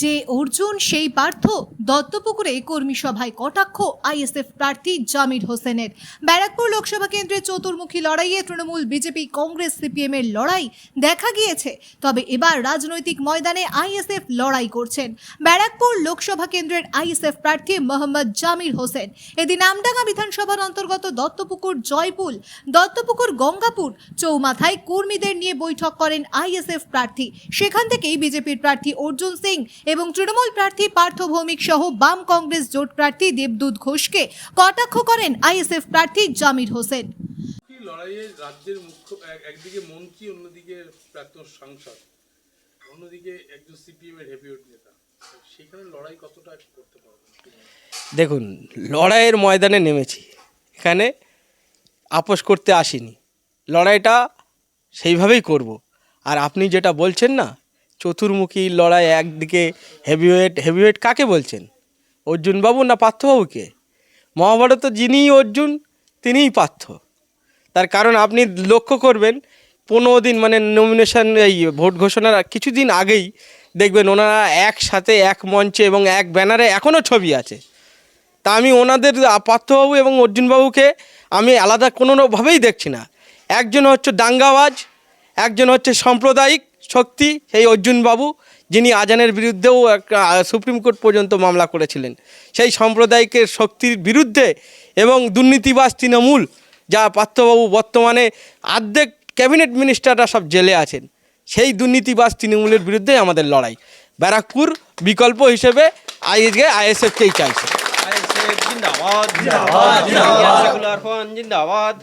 যে অর্জুন, সেই পার্থ দত্তপুকুরে কর্মী সভায় কটাক্ষ আইএসএফ প্রার্থী জামির হোসেনের। ব্যারাকপুর লোকসভা কেন্দ্রে চতুর্মুখী লড়াইয়ে তৃণমূল, বিজেপি, কংগ্রেস সিপিএম এর লড়াই দেখা গিয়েছে। তবে এবার রাজনৈতিক ময়দানে আইএসএফ লড়াই করছেন। ব্যারাকপুর লোকসভা কেন্দ্রের আইএসএফ প্রার্থী মোহাম্মদ জামির হোসেন। এদিন আমডাঙ্গা বিধানসভার অন্তর্গত দত্তপুকুর, জয়পুল, দত্তপুকুর, গঙ্গাপুর চৌমাথায় কর্মীদের নিয়ে বৈঠক করেন আইএসএফ প্রার্থী। সেখান থেকেই বিজেপির প্রার্থী অর্জুন সিং এবং তৃণমূল প্রার্থী পার্থ ভৌমিক সহ বাম কংগ্রেস জোট প্রার্থী দেবদূত ঘোষকে কটাক্ষ করেন আইএসএফ প্রার্থী জামির হোসেন। লড়াইয়ে রাজ্যের মুখ্য একদিকে মন্ত্রী অন্যদিকে প্রাক্তন সাংসদ অন্যদিকে একজন সিপিএম এর হেভিওয়েট নেতা। সেখানে লড়াই কতটা করতে পারবেন দেখুন লড়াইয়ের ময়দানে নেমেছি। এখানে আপোষ করতে আসিনি। লড়াইটা সেইভাবেই করব। আর আপনি যেটা বলছেন না চতুর্মুখী লড়াই একদিকে হেভিওয়েট হেভিওয়েট কাকে বলছেন? অর্জুনবাবু না পার্থবাবুকে? মহাভারত যিনিই অর্জুন, তিনিই পার্থ। তার কারণ আপনি লক্ষ্য করবেন, পনেরো দিন মানে নমিনেশন এই ভোট ঘোষণার কিছুদিন আগেই দেখবেন ওনারা একসাথে, এক মঞ্চে এবং এক ব্যানারে এখনও ছবি আছে। তা আমি ওনাদের, পার্থবাবু এবং অর্জুনবাবুকে আমি আলাদা কোনোভাবেই দেখছি না। একজন হচ্ছে দাঙ্গাবাজ, একজন হচ্ছে সাম্প্রদায়িক শক্তি সেই অর্জুনবাবু যিনি আজানের বিরুদ্ধেও একটা সুপ্রিম কোর্ট পর্যন্ত মামলা করেছিলেন। সেই সাম্প্রদায়িকের শক্তির বিরুদ্ধে এবং দুর্নীতিবাস তৃণমূল যা পার্থবাবু বর্তমানে অর্ধেক ক্যাবিনেট মিনিস্টাররা সব জেলে আছেন সেই দুর্নীতিবাস তৃণমূলের বিরুদ্ধে আমাদের লড়াই। ব্যারাকপুর বিকল্প হিসেবে আইএসকে আইএসএফকেই চাইছে। আইএসএফ জিন্দাবাদ জিন্দাবাদ জিন্দাবাদ। সেকুলার ফ্রন্ট জিন্দাবাদ।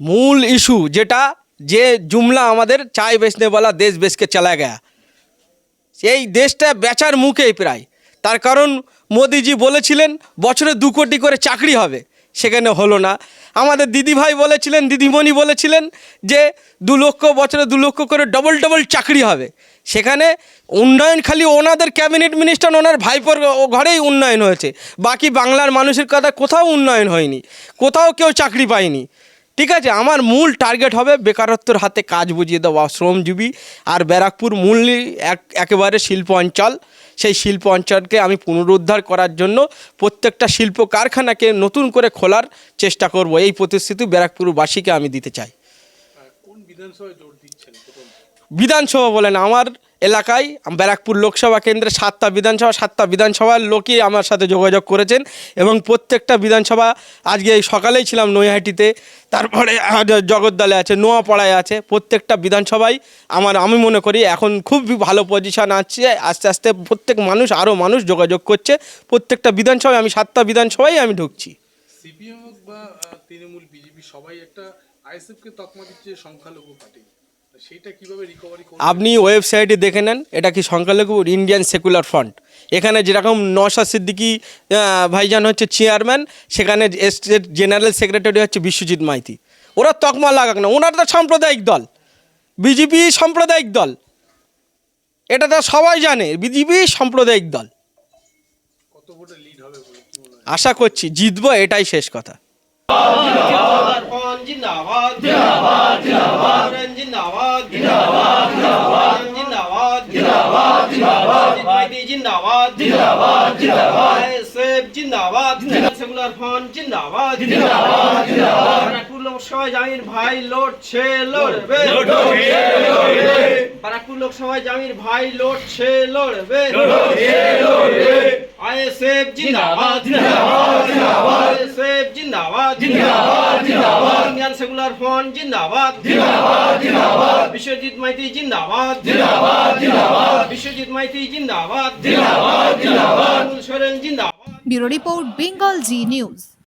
মূল ইস্যু যেটা, যে জুমলা আমাদের চায় বলা দেশ বেচকে চলা গেয়া। সেই দেশটা বেচার মুখেই প্রায়। তার কারণ মোদিজি বলেছিলেন, বছরে দু কোটি করে চাকরি হবে। সেখানে হলো না। আমাদের দিদিভাই বলেছিলেন, দিদিমণি বলেছিলেন যে দু লক্ষ, বছরে দু লক্ষ করে ডবল ডবল চাকরি হবে। সেখানে উন্নয়ন খালি ওনাদের ক্যাবিনেট মিনিস্টার ওনার ভাইপোর ঘরেই উন্নয়ন হয়েছে। বাকি বাংলার মানুষের কথা কোথাও উন্নয়ন হয়নি, কোথাও কেউ চাকরি পায়নি। ঠিক আছে, আমার মূল টার্গেট হবে বেকারত্বর হাতে কাজ বুঝিয়ে দেওয়া, শ্রমজীবী আর ব্যারাকপুর মূল এক, একেবারে শিল্প অঞ্চল। সেই শিল্প অঞ্চলকে আমি পুনরুদ্ধার করার জন্য প্রত্যেকটা শিল্প কারখানাকে নতুন করে খোলার চেষ্টা করব। এই প্রতিশ্রুতি ব্যারাকপুরবাসীকে আমি দিতে চাই। কোন বিধানসভায় জোর দিচ্ছেন? বিধানসভা বলেন, আমার এলাকায় ব্যারাকপুর লোকসভা কেন্দ্রে সাতটা বিধানসভা, সাতটা বিধানসভার লোকই আমার সাথে যোগাযোগ করেছেন এবং প্রত্যেকটা বিধানসভা আজকে এই সকালেই ছিলাম নৈহাটিতে, তারপরে জগদ্দলে আছে, নোয়াপাড়ায় আছে, প্রত্যেকটা বিধানসভায় আমার, আমি মনে করি এখন খুব ভালো পজিশন আছে, আস্তে আস্তে প্রত্যেক মানুষ আরও মানুষ যোগাযোগ করছে, প্রত্যেকটা বিধানসভায় আমি, সাতটা বিধানসভায় আমি ঢুকছি। সিপিএম বা তৃণমূল, বিজেপি, সবাই একটা আইএসএফ কে তকমা দিচ্ছে, সংখ্যালঘু পার্টি। সেইটা কীভাবে রিকভারি করবে আপনি ওয়েবসাইটে দেখে নেন এটা কি সংখ্যালঘু ইন্ডিয়ান সেকুলার ফ্রন্ট এখানে যেরকম নশা সিদ্দিকি ভাইজান হচ্ছে চেয়ারম্যান সেখানে স্টেট জেনারেল সেক্রেটারি হচ্ছে বিশ্বজিৎ মাইতি। ওরা তকমা লাগাক না ওনারা তো সাম্প্রদায়িক দল। বিজেপি সাম্প্রদায়িক দল। এটা তো সবাই জানে বিজেপি সাম্প্রদায়িক দল। আশা করছি জিতবো এটাই শেষ কথা। জিন্দাবাদ জিন্দাবাদ জিন্দাবাদ। জিন্দাবাদ জিন্দাবাদ। সেকুলার ফ্রন্ট জিন্দাবাদ। জিন্দাবাদ জিন্দাবাদ। ব্যারাকপুর লোকসভায় জামির ভাই লড়ছে লড়বে। ব্যারাকপুর লোকসভায় জামির ভাই লড়ছে লড়বে। আইএসএফ জিন্দাবাদ। জিন্দাবাদ জিন্দাবাদ। আইএসএফ জিন্দাবাদ। জিন্দাবাদ। সেকুলার ফ্রন্ট জিন্দাবাদ। জিন্দাবাদ জিন্দাবাদ। বিশ্বজিৎ মাইতি জিন্দাবাদ। জিন্দাবাদ জিন্দাবাদ। বিশ্বজিৎ মাইতি জিন্দাবাদ। জিন্দাবাদ জিন্দাবাদ। সোরেন জিন্দাবাদ। Bureau report Bengal Zee news.